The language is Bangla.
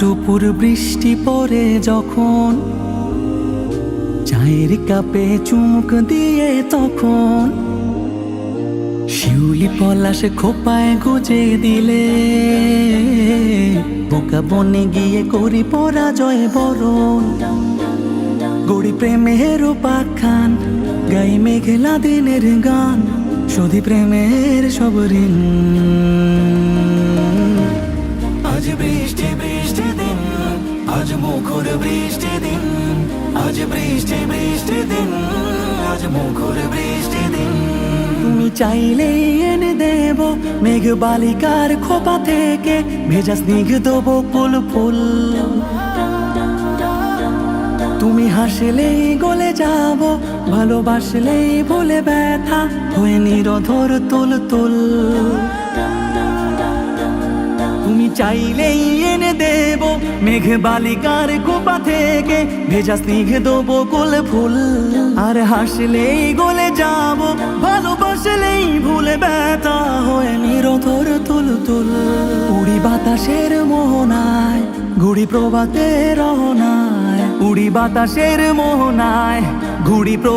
টুপুর বৃষ্টি পরে যখন চায়ের কাপে চুমুক দিয়ে তখন। পলাশে খোপায় গুজে দিলে। বোকা বনে গিয়ে করি পরাজয় বরণ। গড়ি প্রেমের পাখান গাই মেঘলা দিনের গান শুধু প্রেমের সব ঋণ। আজ বৃষ্টি বৃষ্টি দিন, আজ মুখর বৃষ্টি দিন, আজ বৃষ্টি বৃষ্টি দিন, আজ মুখর বৃষ্টি দিন। তুমি চাইলে এনে দেব মেঘ বালিকার খোপা থেকে। ভেজা স্নিগ্ধ বকুল ফুল। তুমি হাসলেই গলে যাব, ভালোবাসলেই ভুলে ব্যথা হয়ে নিরধর তুল তুল। তুমি চাইলেই এনে দেব মেঘ বালিকার কোপা থেকে। ভেজা স্নিগ্ধ বকুল ফুল। আর হাসলেই গলে যাব ঘুড়ি প্রভাতের রহনায় উড়ি বাতাসের মোহনায় ঘুড়ি প্রভা